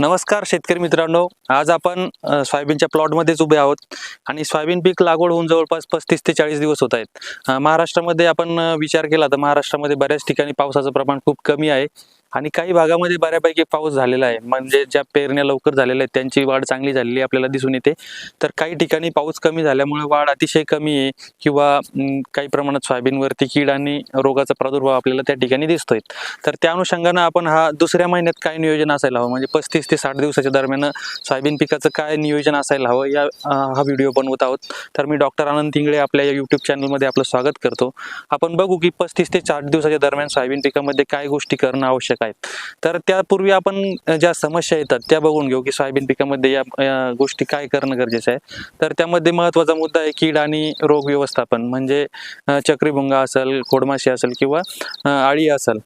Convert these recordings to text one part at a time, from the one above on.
नमस्कार शेतकरी मित्रांनो. आज आपण सोयाबीनच्या प्लॉटमध्येच उभे आहोत आणि सोयाबीन पीक लागवड होऊन जवळपास पस्तीस ते चाळीस दिवस होत आहेत. महाराष्ट्रामध्ये आपण विचार केला तर महाराष्ट्रामध्ये बऱ्याच ठिकाणी पावसाचं प्रमाण खूप कमी आहे. आणि काही भागामध्ये बऱ्यापैकी पाऊस झालेला आहे. म्हणजे ज्या पेरण्या लवकर झालेल्या आहेत त्यांची वाढ चांगली झालेली आपल्याला दिसून येते. तर काही ठिकाणी पाऊस कमी झाल्यामुळे वाढ अतिशय कमी आहे किंवा काही प्रमाणात सोयाबीनवरती कीड आणि रोगाचा प्रादुर्भाव आपल्याला त्या ठिकाणी दिसतोय. तर त्या अनुषंगानं आपण हा दुसऱ्या महिन्यात काय नियोजन असायला हवं? म्हणजे पस्तीस ते साठ दिवसाच्या दरम्यान सोयाबीन पिकाचं काय नियोजन असायला हवं? या हा व्हिडिओ बनवत आहोत. तर मी डॉक्टर आनंद तिंगळे आपल्या या युट्यूब चॅनलमध्ये आपलं स्वागत करतो. आपण बघू की पस्तीस ते साठ दिवसाच्या दरम्यान सोयाबीन पिकामध्ये काय गोष्टी करणं आवश्यक आहेत. तर त्यापूर्वी आपण ज्या समस्या येतात त्या बघून घेऊ की सोयाबीन पिकामध्ये या या गोष्टी काय करणं गरजेचं आहे. तर त्यामध्ये महत्त्वाचा मुद्दा आहे कीड आणि रोग व्यवस्थापन. म्हणजे चक्रीभुंगा असेल खोडमाशी असेल किंवा आळी असेल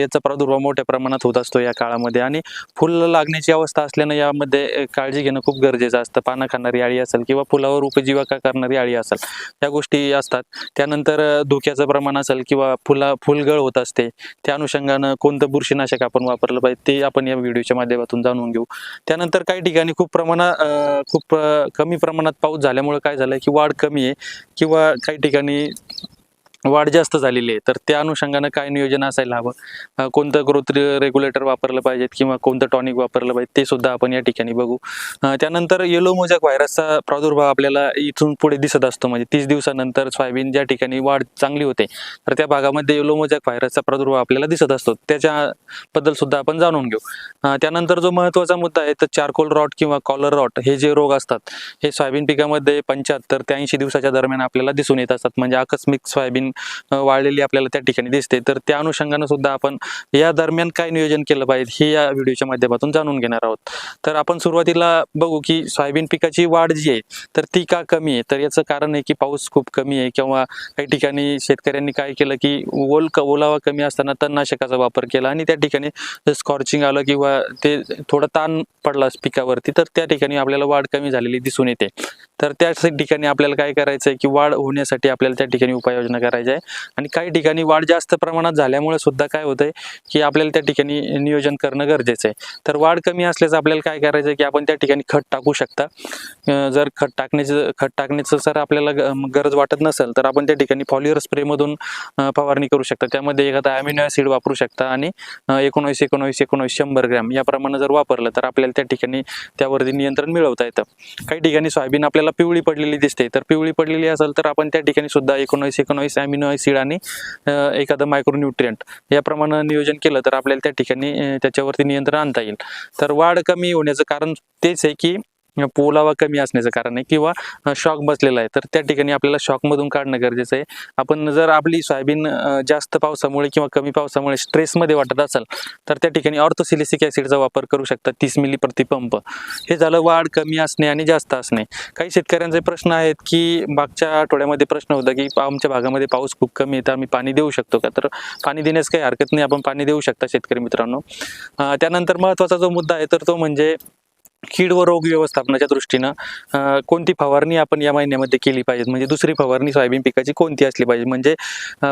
याचा प्रादुर्भाव मोठ्या प्रमाणात होत असतो या काळामध्ये. आणि फुल लागण्याची अवस्था असल्यानं यामध्ये काळजी घेणं खूप गरजेचं असतं. पानं खाणारी आळी असेल किंवा फुलावर उपजीविका करणारी आळी असेल या गोष्टी असतात. त्यानंतर धुक्याचं प्रमाण असेल किंवा फुला फुलगळ होत असते त्या अनुषंगानं कोणतं कीटकनाशक आपण वापरलं पाहिजे ते आपण या व्हिडिओच्या माध्यमातून जाणून घेऊ. त्यानंतर काही ठिकाणी खूप प्रमाणात खूप कमी प्रमाणात पाऊस झाल्यामुळे काय झालं की वाढ कमी आहे किंवा काही ठिकाणी वाढ जास्त झालेली आहे. तर त्या अनुषंगानं काय नियोजन असायला हवं? कोणतं ग्रोथ रेग्युलेटर वापरलं पाहिजेत किंवा कोणतं टॉनिक वापरलं पाहिजे ते सुद्धा आपण या ठिकाणी बघू. त्यानंतर येलो मोजॅक व्हायरसचा प्रादुर्भाव आपल्याला इथून पुढे दिसत असतो. म्हणजे तीस दिवसानंतर सोयाबीन ज्या ठिकाणी वाढ चांगली होते तर त्या भागामध्ये येलो मोजॅक व्हायरसचा प्रादुर्भाव आपल्याला दिसत असतो. त्याच्याबद्दल सुद्धा आपण जाणून घेऊ. त्यानंतर जो महत्त्वाचा मुद्दा आहे तर चारकोल रॉट किंवा कॉलर रॉट हे जे रोग असतात हे सोयाबीन पिकामध्ये पंच्याहत्तर ते ऐंशी दिवसाच्या दरम्यान आपल्याला दिसून येत असतात. म्हणजे आकस्मिक सोयाबीन वाढलेली आपल्याला त्या ठिकाणी दिसते. तर त्या अनुषंगानं सुद्धा आपण या दरम्यान काय नियोजन केलं पाहिजे हे या व्हिडिओच्या माध्यमातून जाणून घेणार आहोत. तर आपण सुरुवातीला बघू की सोयाबीन पिकाची वाढ जी आहे तर ती का कमी आहे? तर याचं कारण आहे की पाऊस खूप कमी आहे किंवा काही ठिकाणी शेतकऱ्यांनी काय केलं की ओल ओलावा कमी असताना तणनाशकाचा वापर केला आणि त्या ठिकाणी स्कॉर्चिंग आलं किंवा ते थोडं ताण पडला पिकावरती तर त्या ठिकाणी आपल्याला वाढ कमी झालेली दिसून येते. तर त्या ठिकाणी आपल्याला काय करायचं आहे की वाढ होण्यासाठी आपल्याला त्या ठिकाणी उपाययोजना करायची पाहिजे. आणि काही ठिकाणी वाढ जास्त प्रमाणात झाल्यामुळे सुद्धा काय होतंय की आपल्याला त्या ठिकाणी नियोजन करणं गरजेचं आहे. तर वाढ कमी असल्याचं आपल्याला काय करायचं आहे की आपण त्या ठिकाणी खत टाकू शकता. जर खत टाकण्याचं खत टाकण्याचं जर आपल्याला गरज वाटत नसेल तर आपण त्या ठिकाणी फॉलिअर स्प्रेमधून मधून फवारणी करू शकता. त्यामध्ये एखादा ॲमिनो ॲसिड वापरू शकता आणि अं, एकोणवीस एकोणवीस शंभर ग्रॅम याप्रमाणे जर वापरलं तर आपल्याला त्या ठिकाणी त्यावरती नियंत्रण मिळवता येतं. काही ठिकाणी सोयाबीन आपल्याला पिवळी पडलेली दिसते. तर पिवळी पडलेली असेल तर आपण त्या ठिकाणी सुद्धा एकोणीस एकोणवीस अमिनो ॲसिड आणि एखादं मायक्रोन्युट्रियंट याप्रमाणे नियोजन केलं तर आपल्याला त्या ठिकाणी त्याच्यावरती नियंत्रण आणता येईल. तर वाढ कमी होण्याचं कारण तेच आहे की ओलावा पोलावा कमी असण्याचं कारण आहे किंवा शॉक बसलेला आहे. तर त्या ठिकाणी आपल्याला शॉकमधून काढणं गरजेचं आहे. आपण जर आपली सोयाबीन जास्त पावसामुळे किंवा कमी पावसामुळे स्ट्रेसमध्ये वाटत असाल तर त्या ठिकाणी ऑर्थोसिलिसिक ॲसिडचा वापर करू शकता. तीस मिली प्रतिपंप हे झालं वाढ कमी असणे आणि जास्त असणे. काही शेतकऱ्यांचे प्रश्न आहेत की मागच्या आठवड्यामध्ये प्रश्न होता की आमच्या भागामध्ये पाऊस खूप कमी आहे तर आम्ही पाणी देऊ शकतो का? तर पाणी देण्यास काही हरकत नाही. आपण पाणी देऊ शकता शेतकरी मित्रांनो. त्यानंतर महत्त्वाचा जो मुद्दा आहे तर तो म्हणजे कीड व रोग व्यवस्थापनाच्या दृष्टीनं कोणती फवारणी आपण या महिन्यामध्ये केली पाहिजे? म्हणजे दुसरी फवारणी सोयाबीन पिकाची कोणती असली पाहिजे? म्हणजे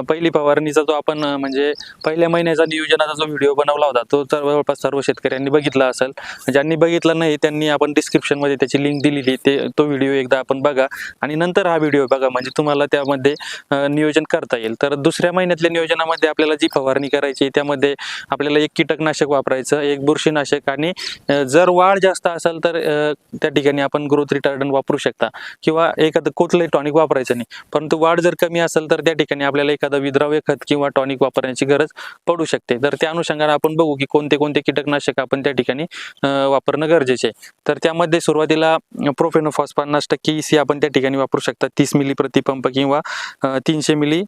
पहिली फवारणीचा जो आपण म्हणजे पहिल्या महिन्याचा नियोजनाचा जो व्हिडिओ बनवला होता तो जवळपास सर्व शेतकऱ्यांनी बघितला असेल. ज्यांनी बघितलं नाही त्यांनी आपण डिस्क्रिप्शनमध्ये त्याची लिंक दिलेली ते तो व्हिडिओ एकदा आपण बघा आणि नंतर हा व्हिडिओ बघा. म्हणजे तुम्हाला त्यामध्ये नियोजन करता येईल. तर दुसऱ्या महिन्यातल्या नियोजनामध्ये आपल्याला जी फवारणी करायची त्यामध्ये आपल्याला एक कीटकनाशक वापरायचं एक बुरशीनाशक आणि जर वाढ जास्त असेल तर त्या ठिकाणी आपण ग्रोथ रिटार्डन वापरू शकता. किंवा एखादं कुठलंही टॉनिक वापरायचं नाही. परंतु वाढ जर कमी असेल तर त्या ठिकाणी आपल्याला एखादं विद्राव्य खत किंवा टॉनिक वापरण्याची गरज पडू शकते. तर त्या अनुषंगाने आपण बघू की कोणते कोणते कीटकनाशक आपण त्या ठिकाणी वापरणं गरजेचे आहे. तर त्यामध्ये सुरुवातीला प्रोफेनोफॉस पन्नास टक्के ई सी आपण त्या ठिकाणी वापरू शकता. तीस मिली प्रतिपंप किंवा तीनशे मिली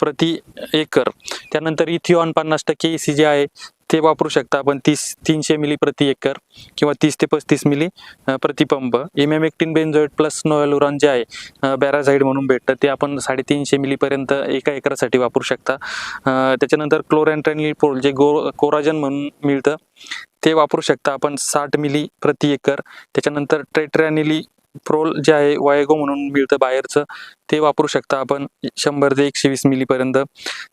प्रति एकर. त्यानंतर इथिऑन पन्नास टक्के ई सी जे आहे ते वापरू शकता आपण तीस तीनशे मिली प्रति एकर किंवा तीस ते पस्तीस milli प्रतिपंप M M emamectin benzoate plus novaluron जे आहे बॅराझाईड म्हणून भेटतं ते आपण साडेतीनशे मिलीपर्यंत एका एकरासाठी वापरू शकता. अं, त्याच्यानंतर क्लोरॅन्ट्रॅनिपोल जे गो कोराजन म्हणून मिळतं ते वापरू शकता आपण साठ मिली प्रति एकर. त्याच्यानंतर ट्रेट्रॅनिली प्रोल जे आहे वायगो म्हणून मिळतं बाहेरचं ते वापरू शकता आपण शंभर ते एकशे वीस मिलीपर्यंत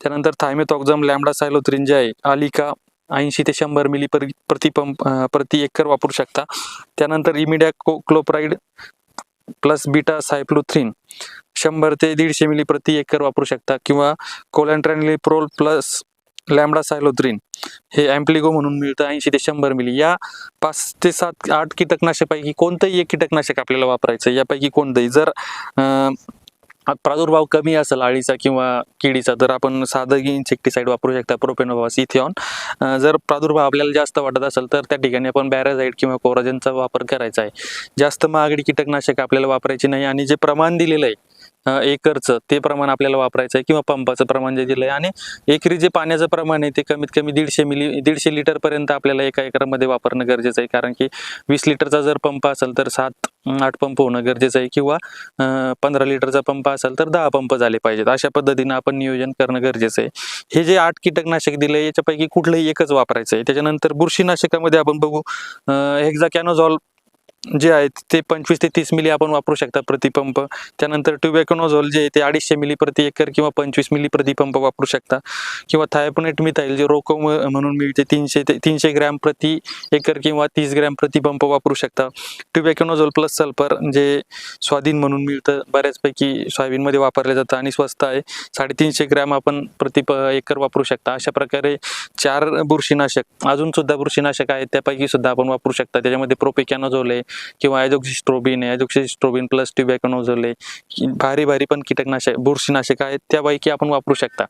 त्यानंतर थायमेथॉक्झम लॅमडा सायलोथ्रिन जे आहे आलिका ऐंशी ते शंभर मिली पर प्रति प्रति एकर वापरू शकता. त्यानंतर इमिडिया को क्लोप्राईड प्लस बीटा सायक्लोथ्रिन शंभर ते दीडशे मिली प्रति एकर वापरू शकता. किंवा कोलॅन्ट्रॅनिलिप्रोल प्लस लॅमडा सायलोथ्रिन हे ॲम्प्लिगो म्हणून मिळतं ऐंशी ते शंभर मिली. या पाच ते सात आठ कीटकनाशकापैकी कोणतंही एक कीटकनाशक आपल्याला वापरायचं यापैकी कोणतंही. जर अं, प्रादुर्भाव कमी असेल अळीचा किंवा किडीचा तर आपण साधं इन्सेक्टिसाईड वापरू शकता प्रोपेनोवास इथेऑन जर प्रादुर्भाव आपल्याला जास्त वाटत असेल तर त्या ठिकाणी आपण बॅराझाईड किंवा कोराजनचा वापर करायचा आहे. जास्त महागडी कीटकनाशक आपल्याला वापरायची नाही आणि जे प्रमाण दिलेलं आहे एकरचं ते प्रमाण आपल्याला वापरायचं आहे किंवा पंपाचं प्रमाण जे दिलं आहे आणि एकरी जे पाण्याचं प्रमाण आहे ते कमीत कमी दीडशे मिली दीडशे लिटरपर्यंत आपल्याला एका एकरमध्ये वापरणं गरजेचं आहे. कारण की वीस लिटरचा जर पंप असेल तर सात आठ पंप होणं गरजेचं आहे किंवा पंधरा लिटरचा पंप असेल तर दहा पंप झाले पाहिजेत. अशा पद्धतीनं आपण नियोजन करणं गरजेचं आहे. हे जे आठ कीटकनाशक दिले याच्यापैकी कुठलंही एकच वापरायचं आहे. त्याच्यानंतर बुरशीनाशकामध्ये आपण बघू हेक्झा कॅनोझॉल जे आहेत ते पंचवीस ते तीस मिली आपण वापरू शकता प्रतिपंप त्यानंतर ट्युबॅकोनोझॉल जे आहे ते अडीचशे मिली प्रति एकर किंवा पंचवीस मिली प्रतिपंप वापरू शकता. किंवा थायपोनेट मिथाईल जे रोको म्हणून मिळते तीनशे ते तीनशे ग्रॅम प्रति एकर किंवा तीस ग्रॅम प्रतिपंप वापरू शकता. ट्युबॅकोनोझॉल प्लस सल्फर जे स्वाधीन म्हणून मिळतं बऱ्याचपैकी सोयाबीनमध्ये वापरलं जातं आणि स्वस्त आहे. साडेतीनशे ग्रॅम आपण प्रति प एकर वापरू शकता. अशा प्रकारे चार बुरशीनाशक अजून सुद्धा बुरशीनाशक आहेत त्यापैकी सुद्धा आपण वापरू शकता. त्याच्यामध्ये प्रोपेकॅनोझोल आहे किंवा ॲजोक्सिस्ट्रोबिन आहे ॲजोक्सिस्ट्रोबिन प्लस ट्युबॅकोनोझोल आहे भारी भारी पण कीटकनाशक बुरशीनाशक आहेत त्यापैकी आपण वापरू शकता.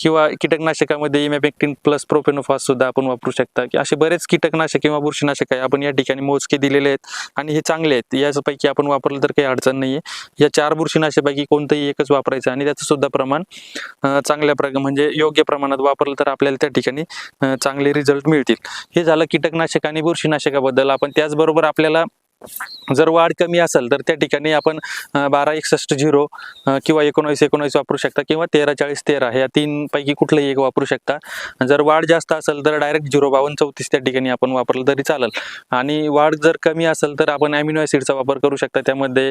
किंवा कीटकनाशकामध्ये इमॅपेक्टिन प्लस प्रोपेनोफास सुद्धा आपण वापरू शकता. की असे बरेच कीटकनाशक किंवा बुरशीनाशक आहे आपण या ठिकाणी मोजके दिलेले आहेत आणि हे चांगले आहेत. यापैकी आपण वापरलं तर काही अडचण नाही आहे या चार बुरशीनाशकापैकी कोणतंही एकच वापरायचं आणि त्याचं सुद्धा प्रमाण चांगल्या प्रकार म्हणजे योग्य प्रमाणात वापरलं तर आपल्याला त्या ठिकाणी चांगले रिझल्ट मिळतील. हे झालं कीटकनाशक आणि बुरशीनाशकाबद्दल. आपण त्याचबरोबर आपल्याला जर वाढ कमी असेल तर त्या ठिकाणी आपण बारा एकसष्ट झिरो किंवा एकोणावीस एकोणावीस वापरू शकता किंवा तेरा चाळीस तेरा ह्या तीन पैकी कुठलंही एक वापरू शकता. जर वाढ जास्त असेल तर डायरेक्ट झिरो बावन्न चौतीस त्या ठिकाणी आपण वापरलं तरी चालेल. आणि वाढ जर कमी असेल तर आपण ॲमिनो ॲसिडचा वापर करू शकता. त्यामध्ये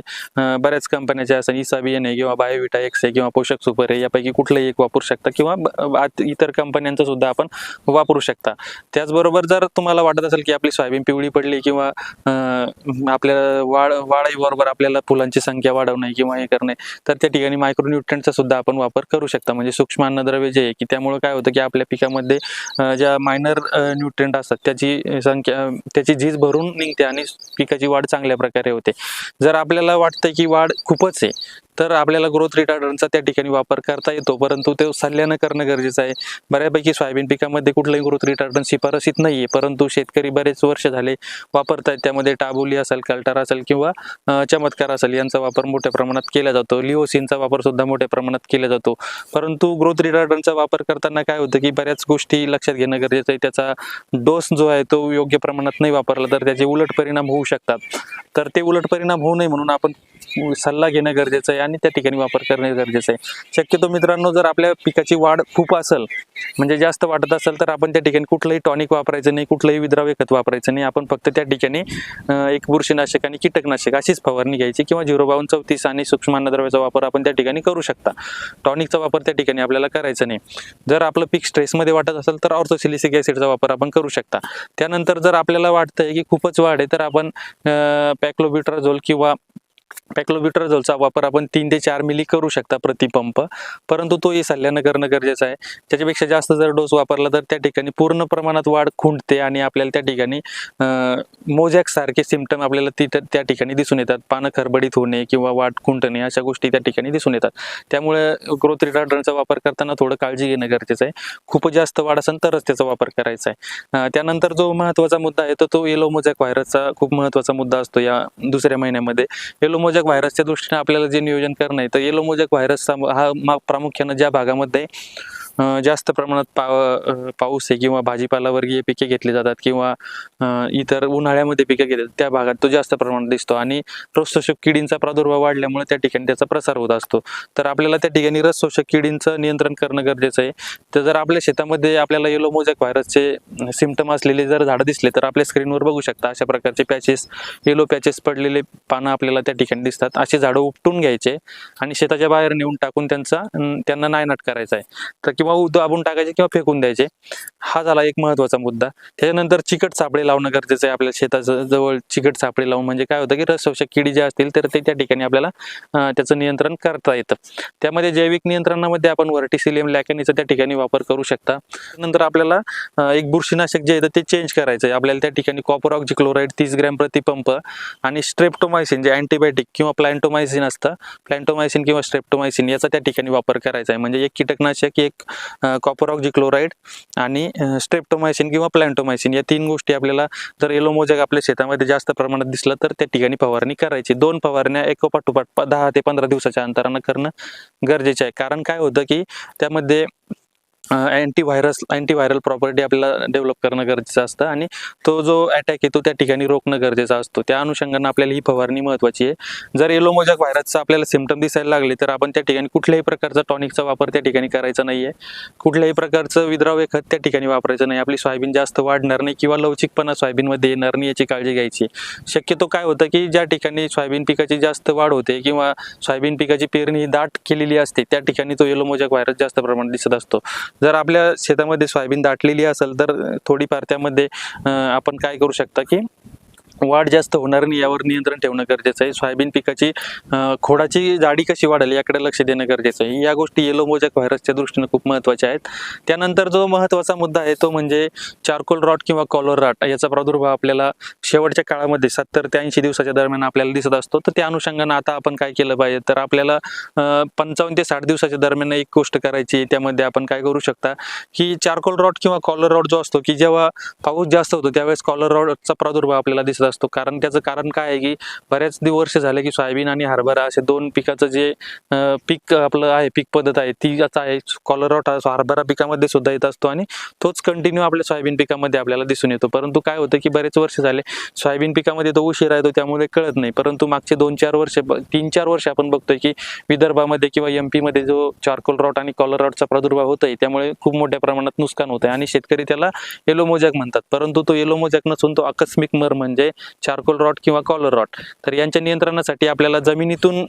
बऱ्याच कंपन्याच्या असं इसाबियन आहे किंवा बायोविटा एक्स आहे किंवा पोषक सुपर आहे यापैकी कुठलंही एक वापरू शकता किंवा इतर कंपन्यांचं सुद्धा आपण वापरू शकता. त्याचबरोबर जर तुम्हाला वाटत असेल की आपली सोयाबीन पिवळी पडली किंवा आपल्याला वाढ वाढीबरोबर आपल्याला फुलांची संख्या वाढवणे किंवा हे करणे तर त्या ठिकाणी मायक्रोन्युट्रंटचा सुद्धा आपण वापर करू शकता. म्हणजे सूक्ष्म अन्नद्रव्य जे आहे की त्यामुळे काय होतं की आपल्या पिकामध्ये ज्या मायनर न्यूट्रियंट असतात त्याची संख्या त्याची झीज भरून निघते आणि पिकाची वाढ चांगल्या प्रकारे होते. जर आपल्याला वाटतं की वाढ खूपच आहे तर आपल्याला ग्रोथ रिटार्डरचा त्या ठिकाणी वापर करता येतो. परंतु ते सल्ल्यानं करणं गरजेचं आहे. बऱ्यापैकी सोयाबीन पिकामध्ये कुठलंही ग्रोथ रिटार्डन शिफारसीत नाही आहे परंतु शेतकरी बरेच वर्ष झाले वापरतायत. त्यामध्ये टाबोली असेल कल्टार असेल किंवा चमत्कार असेल यांचा वापर मोठ्या प्रमाणात केला जातो. लिओसिनचा वापर सुद्धा मोठ्या प्रमाणात केला जातो. परंतु ग्रोथ रिटार्डनचा वापर करताना काय होतं की बऱ्याच गोष्टी लक्षात घेणं गरजेचं आहे. त्याचा डोस जो आहे तो योग्य प्रमाणात नाही वापरला तर त्याचे उलट परिणाम होऊ शकतात. तर ते उलट परिणाम होऊ नये म्हणून आपण सल्ला घेणं गरजेचं आहे. आणि त्या ठिकाणी वापर करणे गरजेचं आहे. शक्यतो मित्रांनो जर आपल्या पिकाची वाढ खूप असेल म्हणजे जास्त वाटत असेल तर आपण त्या ठिकाणी कुठलंही टॉनिक वापरायचं नाही कुठलंही विद्राव्य खत वापरायचं नाही. आपण फक्त त्या ठिकाणी एक बुरशीनाशक आणि कीटकनाशक अशीच फवारणी घ्यायची किंवा झिरो बावन चौतीस आणि सूक्ष्म अन्नद्रव्याचा वापर आपण त्या ठिकाणी करू शकता. टॉनिकचा वापर त्या ठिकाणी आपल्याला करायचा नाही. जर आपलं पीक स्ट्रेसमध्ये वाटत असेल तर ऑर्थोसिलिसिक ॲसिडचा वापर आपण करू शकता. त्यानंतर जर आपल्याला वाटतंय की खूपच वाढ आहे तर आपण पॅक्लोबिट्राझोल किंवा पॅक्लोबिट्राझोलचा वापर आपण तीन ते चार मिली करू शकता प्रतिपंप परंतु तोही सल्ल्यानं करणं गरजेचं आहे त्याच्यापेक्षा जास्त जर डोस वापरला तर त्या ठिकाणी पूर्ण प्रमाणात वाढ खुंटते आणि आपल्याला त्या ठिकाणी मोजॅकसारखे सिमटम आपल्याला तिथं त्या ठिकाणी दिसून येतात. पानं खरबडीत होणे किंवा वाढ खुंटणे अशा गोष्टी त्या ठिकाणी दिसून येतात. त्यामुळे ग्रोथ रिटार्डनचा वापर करताना थोडं काळजी घेणं गरजेचं आहे. खूप जास्त वाढ असेल तरच त्याचा वापर करायचा आहे. त्यानंतर जो महत्त्वाचा मुद्दा आहे तो तो येलो मोजॅक व्हायरसचा खूप महत्त्वाचा मुद्दा असतो या दुसऱ्या महिन्यामध्ये. येलो मोजॅक व्हायरसच्या दृष्टीने आपल्याला जे नियोजन करणं आहे तर येलो मोजॅक व्हायरस हा प्रामुख्यानं ज्या भागामध्ये जास्त प्रमाणात पाव पाऊस आहे किंवा भाजीपालावर्गीय पिके घेतली जातात किंवा इतर उन्हाळ्यामध्ये पिके घेतात त्या भागात तो जास्त प्रमाणात दिसतो. आणि रसशोषक किडींचा प्रादुर्भाव वाढल्यामुळे त्या ठिकाणी त्याचा प्रसार होत असतो. तर आपल्याला त्या ठिकाणी रसशोषक किडींचं नियंत्रण करणं गरजेचं आहे. तर जर आपल्या शेतामध्ये आपल्याला येलो मोजॅक व्हायरसचे सिमटम असलेले जर झाडं दिसले तर आपल्या स्क्रीनवर बघू शकता अशा प्रकारचे पॅचेस येलो पॅचेस पडलेले पानं आपल्याला त्या ठिकाणी दिसतात. असे झाडं उपटून घ्यायचे आणि शेताच्या बाहेर नेऊन टाकून त्यांचा त्यांना नायनाट करायचा आहे. तर किंवा किंवा दाबून टाकायचे किंवा फेकून द्यायचे. हा झाला एक महत्त्वाचा मुद्दा. त्याच्यानंतर चिकट सापळे लावणं गरजेचं आहे आपल्या शेताचं जवळ. चिकट सापळे लावून म्हणजे काय होतं की रसवशक किडी जे असतील तर ते त्या ठिकाणी आपल्याला त्याचं नियंत्रण करता येतं. त्यामध्ये जैविक नियंत्रणामध्ये आपण व्हर्टिसिलियम लॅकॅनीचा त्या ठिकाणी वापर करू शकता. नंतर आपल्याला एक बुरशीनाशक जे आहे ते चेंज करायचं आहे. आपल्याला त्या ठिकाणी कॉपर ऑक्झिक्लोराईड तीस ग्रॅम प्रति पंप आणि स्ट्रेप्टोमायसिन जे अँटीबायोटिक किंवा प्लॅन्टोमायसिन असतं. प्लॅन्टोमायसिन किंवा स्ट्रेप्टोमायसिन याचा त्या ठिकाणी वापर करायचा आहे. म्हणजे एक कीटकनाशक एक कॉपर ऑक्झिक्लोराईड आणि स्ट्रेप्टोमायसिन किंवा प्लॅन्टोमायसिन या तीन गोष्टी आपल्याला जर येलो मोजॅक आपल्या शेतामध्ये जास्त प्रमाणात दिसलं तर त्या ठिकाणी फवारणी करायची. दोन फवारण्या एकोपाठोपाठ दहा ते पंधरा दिवसाच्या अंतरानं करणं गरजेचं आहे. कारण काय होतं की त्यामध्ये अँटीव्हायरस अँटीव्हायरल प्रॉपर्टी आपल्याला डेव्हलप करणं गरजेचं असतं आणि तो जो अटॅक येतो त्या ठिकाणी रोखणं गरजेचं असतो. त्या अनुषंगानं आपल्याला ही फवारणी महत्वाची आहे. जर येलो मोजॅक व्हायरसचा आपल्याला सिमटम दिसायला लागले तर आपण त्या ठिकाणी कुठल्याही प्रकारचा टॉनिकचा वापर त्या ठिकाणी करायचा नाहीये. कुठल्याही प्रकारचं विद्राव्य खत त्या ठिकाणी वापरायचं नाही. आपली सोयाबीन जास्त वाढणार नाही किंवा लवचिकपणा सोयाबीनमध्ये येणार नाही याची काळजी घ्यायची. शक्यतो काय होतं की ज्या ठिकाणी सोयाबीन पिकाची जास्त वाढ होते किंवा सोयाबीन पिकाची पेरणी दाट केलेली असते त्या ठिकाणी तो येलो मोजॅक व्हायरस जास्त प्रमाणात दिसत असतो. जर आपल्या शेतामध्ये सोयाबीन दाटलेली असेल तर थोडीफार त्यामध्ये आपण काय करू शकता की वाढ जास्त होणार नाही यावर नियंत्रण ठेवणं गरजेचं आहे. सोयाबीन पिकाची खोडाची जाडी कशी वाढेल याकडे लक्ष देणं गरजेचं आहे. या गोष्टी येलो मोजॅक व्हायरसच्या दृष्टीने खूप महत्त्वाच्या आहेत. त्यानंतर जो महत्त्वाचा मुद्दा आहे तो म्हणजे चारकोल रॉट किंवा कॉलर रॉट याचा प्रादुर्भाव आपल्याला शेवटच्या काळामध्ये सत्तर ते ऐंशी दिवसाच्या दरम्यान आपल्याला दिसत असतो. तर त्या अनुषंगानं आता आपण काय केलं पाहिजे? तर आपल्याला पंचावन्न ते साठ दिवसाच्या दरम्यान एक गोष्ट करायची त्यामध्ये आपण काय करू शकता? की चारकोल रॉड किंवा कॉलर रॉड जो असतो की जेव्हा पाऊस जास्त होतो त्यावेळेस कॉलर रॉडचा प्रादुर्भाव आपल्याला दिसत असतो. कारण त्याचं कारण काय आहे की बऱ्याच दिवस वर्ष झाले की सोयाबीन आणि हरभरा असे दोन पिकाचं जे पीक आपलं आहे पीक पद्धत आहे ती आता आहे कॉलरॉट हा हरभरा पिकामध्ये सुद्धा येत असतो आणि तोच कंटिन्यू आपल्या सोयाबीन पिकामध्ये आपल्याला दिसून येतो. परंतु काय होतं की बरेच वर्ष झाले सोयाबीन पिकामध्ये तो उशीर येतो त्यामुळे कळत नाही. परंतु मागचे दोन चार वर्ष तीन चार वर्ष आपण बघतोय की विदर्भामध्ये किंवा एम पीमध्ये जो चारकोल रॉट आणि कॉलर रॉटचा प्रादुर्भाव होतोय त्यामुळे खूप मोठ्या प्रमाणात नुकसान होत आहे आणि शेतकरी त्याला येलो मोजॅक म्हणतात. परंतु तो येलो मोजॅक नसून तो आकस्मिक मर म्हणजे चारकोल रॉट किंवा कॉलर रॉट तर यांच्या नियंत्रणासाठी आपल्याला जमिनीतून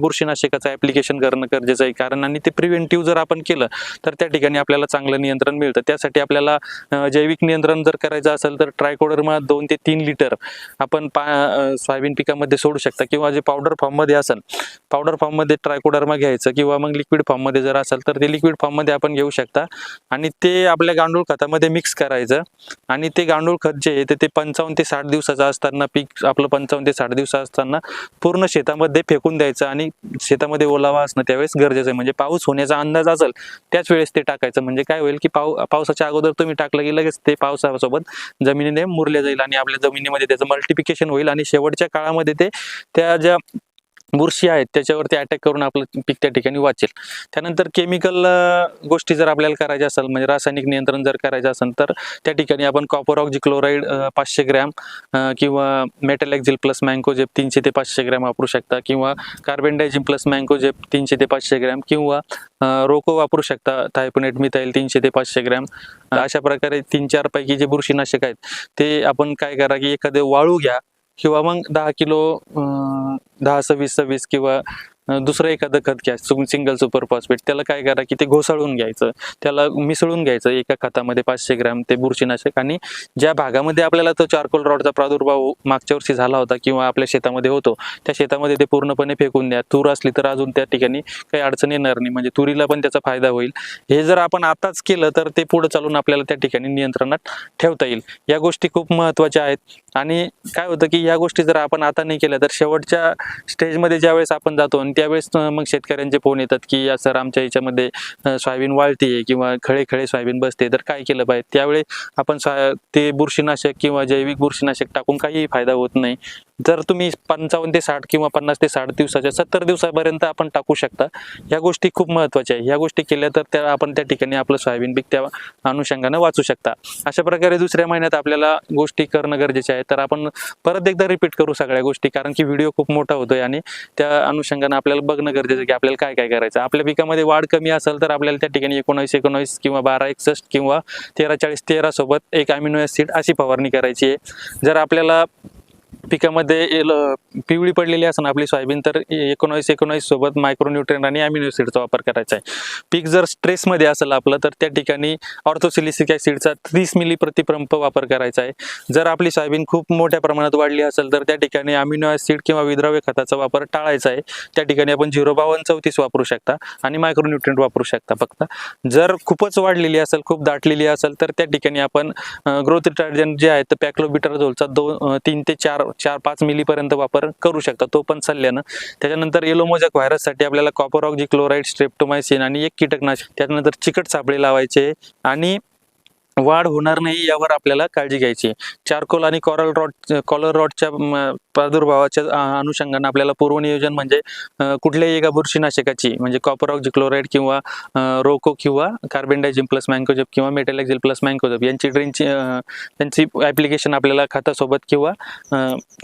बुरशीनाशकाचं ऍप्लिकेशन करणं गरजेचं आहे. कारण आणि ते प्रिव्हेंटिव्ह जर आपण केलं तर त्या ठिकाणी आपल्याला चांगलं नियंत्रण मिळतं. त्यासाठी आपल्याला जैविक नियंत्रण जर करायचं असेल तर ट्रायकोडरमा दोन ते तीन लिटर आपण पा सोयाबीन पिकामध्ये सोडू शकता. किंवा जे पावडर फॉर्ममध्ये असेल पावडर फॉर्ममध्ये ट्रायकोडरमा घ्यायचं. किंवा मग लिक्विड फॉर्ममध्ये जर असेल तर ते लिक्विड फॉर्ममध्ये आपण घेऊ शकता. आणि ते आपल्या गांडूळ खतामध्ये मिक्स करायचं. आणि ते गांडूळ खत जे आहे ते- ते पंचावन्न ते साठ दिवसाचं असताना पीक आपलं पंचावन्न ते साठ दिवस असताना पूर्ण शेतामध्ये फेकून द्यायचं आणि शेतामध्ये ओलावा असणं त्यावेळेस गरजेचं आहे. म्हणजे पाऊस होण्याचा अंदाज असेल त्याच वेळेस ते टाकायचं. म्हणजे काय होईल की पाऊ पावसाच्या अगोदर तुम्ही टाकलं की लगेच ते पावसासोबत जमिनीने मुरले जाईल आणि आपल्या जमिनीमध्ये त्याचं मल्टिप्लिकेशन होईल आणि शेवटच्या काळामध्ये ते त्या ज्या बुरशी आहेत त्याच्यावरती अटॅक करून आपलं पीक त्या ठिकाणी वाचेल. त्यानंतर केमिकल गोष्टी जर आपल्याला करायच्या असेल म्हणजे रासायनिक नियंत्रण जर करायचं असेल तर त्या ठिकाणी आपण कॉपर ऑक्झिक्लोराईड पाचशे ग्रॅम किंवा मेटल एक्झिल प्लस मँकोजेप तीनशे ते पाचशे ग्रॅम वापरू शकता किंवा कार्बेंडायझिम प्लस मँकोजेप तीनशे ते पाचशे ग्रॅम किंवा रोको वापरू शकता थायपोनेट मिथाईल तीनशे ते पाचशे ग्रॅम अशा प्रकारे तीन चार पैकी जे बुरशीनाशक आहेत ते आपण काय करा की एखादे वाळू घ्या किंवा मग दहा किलो दहा सव्वीस सव्वीस किंवा दुसरं एखादं खत घ्या सिंगल सुपर फॉस्फेट त्याला काय करा की ते घोसाळून घ्यायचं. त्याला मिसळून घ्यायचं एका खतामध्ये पाचशे ग्रॅम ते बुरशीनाशक. आणि ज्या भागामध्ये आपल्याला तो चारकोल रॉडचा प्रादुर्भाव मागच्या वर्षी झाला होता किंवा आपल्या शेतामध्ये होतो त्या शेतामध्ये ते पूर्णपणे फेकून द्या. तूर असली तर अजून त्या ठिकाणी काही अडचण येणार नाही. म्हणजे तुरीला पण त्याचा फायदा होईल. हे जर आपण आताच केलं तर ते पुढे चालून आपल्याला त्या ठिकाणी नियंत्रणात ठेवता येईल. या गोष्टी खूप महत्त्वाच्या आहेत. आणि काय होतं की या गोष्टी जर आपण आता नाही केल्या तर शेवटच्या स्टेजमध्ये ज्यावेळेस आपण जातो आणि त्यावेळेस मग शेतकऱ्यांचे फोन येतात की या सर आमच्या याच्यामध्ये सोयाबीन वाळतीये किंवा खळे खळे सोयाबीन बसते तर काय केलं पाहिजे? त्यावेळेस आपण ते बुरशीनाशक किंवा जैविक बुरशीनाशक टाकून काहीही फायदा होत नाही. जर तुम्ही पंचावन्न ते साठ किंवा पन्नास ते साठ दिवसाच्या सत्तर दिवसापर्यंत आपण टाकू शकता या गोष्टी खूप महत्त्वाच्या आहे ह्या गोष्टी केल्या तर त्या आपण त्या ठिकाणी आपलं सोयाबीन पीक त्या अनुषंगानं वाचू शकता. अशा प्रकारे दुसऱ्या महिन्यात आपल्याला गोष्टी करणं गरजेचे आहे. तर आपण परत एकदा रिपीट करू सगळ्या गोष्टी कारण की व्हिडिओ खूप मोठा होतोय आणि त्या अनुषंगानं आपल्याला बघणं गरजेचं आहे की आपल्याला काय काय करायचं. आपल्या पिकामध्ये वाढ कमी असेल तर आपल्याला त्या ठिकाणी एकोणावीस एकोणावीस किंवा बारा एकसष्ट किंवा तेरा चाळीस तेरा सोबत एक अमिनो ऍसिड अशी फवारणी करायची आहे. जर आपल्याला पिकामध्ये एल- पिवळी पडलेली असं आपली सोयाबीन तर एकोणावीस एकोणावीस सोबत मायक्रोन्यूट्रियन आणि अमिनो ॲसिडचा वापर करायचा आहे. पीक जर स्ट्रेसमध्ये असेल आपलं तर त्या ठिकाणी ऑर्थोसिलिसिक ॲसिडचा तीस मिली प्रतिप्रंप वापर करायचा आहे. जर आपली सोयाबीन खूप मोठ्या प्रमाणात वाढली असेल तर त्या ठिकाणी अमिनो ॲसिड किंवा विद्राव्य खताचा वापर टाळायचा आहे. त्या ठिकाणी आपण झिरो बावन्न चौतीस वापरू शकता आणि मायक्रोन्यूट्रियंट वापरू शकता फक्त. जर खूपच वाढलेली असेल खूप दाटलेली असेल तर त्या ठिकाणी आपण ग्रोथ डिटर्जंट जे आहे तर पॅक्लोबिटर झोलचा दोन तीन ते चार चार पाच मिलीपर्यंत वापर करू शकता तो पण सल्ल्यानं त्याच्यानंतर येलोमोजॅक व्हायरससाठी आपल्याला कॉपर ऑक्झी क्लोराईड स्ट्रेप्टोमायसिन आणि एक कीटकनाशक त्याच्यानंतर चिकट सापळे लावायचे आणि वाढ होणार नाही यावर आपल्याला काळजी घ्यायची चारकोल आणि कॉरल रॉड कॉलर रॉडच्या प्रादुर्भावाच्या अनुषंगाने आपल्याला पूर्वनियोजन म्हणजे कुठल्याही एका बुरशीनाशकाची म्हणजे कॉपर ऑक्झिक्लोराईड किंवा रोको किंवा कार्बन डायझिम प्लस मँकोजप किंवा मेटेलॅक्झिल प्लस मँकोजप यांची ड्रिंकची त्यांची ॲप्लिकेशन आपल्याला खतासोबत किंवा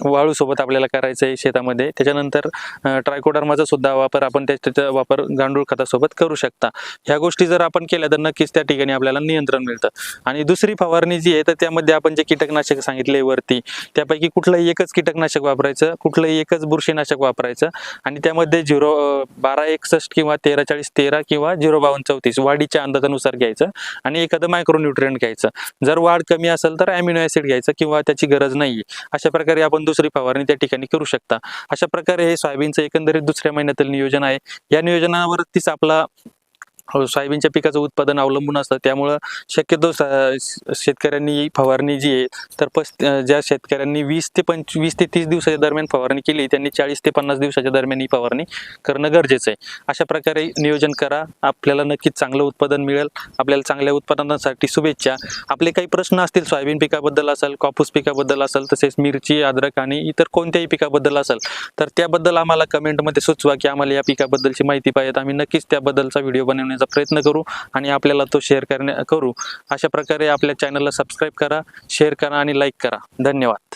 वाळूसोबत आपल्याला करायचं आहे शेतामध्ये. त्याच्यानंतर ट्रायकोडर्माचा सुद्धा वापर आपण त्याचा वापर गांडूळ खतासोबत करू शकता. ह्या गोष्टी जर आपण केल्या तर नक्कीच त्या ठिकाणी आपल्याला नियंत्रण मिळतं. आणि दुसरी फवारणी जी आहे तर त्यामध्ये आपण जे कीटकनाशक सांगितले वरती त्यापैकी कुठलंही एकच कीटकनाशक वापरायचं कुठलंही एकच बुरशीनाशक वापरायचं आणि त्यामध्ये झिरो बारा एकसष्ट किंवा तेरा चाळीस तेरा किंवा झिरो बावन्न चौतीस वाढीच्या अंदाजानुसार घ्यायचं आणि एखादं मायक्रोन्युट्रियंट घ्यायचं. जर वाढ कमी असेल तर अमिनो ॲसिड घ्यायचं किंवा त्याची गरज नाही अशा प्रकारे आपण दुसरी फवारणी त्या ठिकाणी करू शकता. अशा प्रकारे हे सोयाबीनचं एकंदरीत दुसऱ्या महिन्यातील नियोजन आहे. या नियोजनावरतीच आपला हो, सोयाबीनच्या पिकाचं उत्पादन अवलंबून असतं. त्यामुळं शक्यतो शेतकऱ्यांनी ही फवारणी जी आहे तर पस ज्या शेतकऱ्यांनी वीस ते पंचवीस ते तीस दिवसाच्या दरम्यान फवारणी केली त्यांनी चाळीस ते पन्नास दिवसाच्या दरम्यान ही फवारणी करणं गरजेचं आहे. अशा प्रकारे नियोजन करा. आपल्याला नक्कीच चांगलं उत्पादन मिळेल. आपल्याला चांगल्या उत्पादनासाठी शुभेच्छा. आपले काही प्रश्न असतील सोयाबीन पिकाबद्दल असेल कापूस पिकाबद्दल असेल तसेच मिरची अद्रक आणि इतर कोणत्याही पिकाबद्दल असेल तर त्याबद्दल आम्हाला कमेंटमध्ये सुचवा की आम्हाला या पिकाबद्दलची माहिती पाहिजे. आम्ही नक्कीच त्याबद्दलचा व्हिडिओ बनवण्याचा प्रयत्न करू आणि आपल्याला तो शेअर करण्या करू. अशा प्रकारे आपल्या चॅनलला सबस्क्राईब करा शेअर करा आणि लाईक करा. धन्यवाद.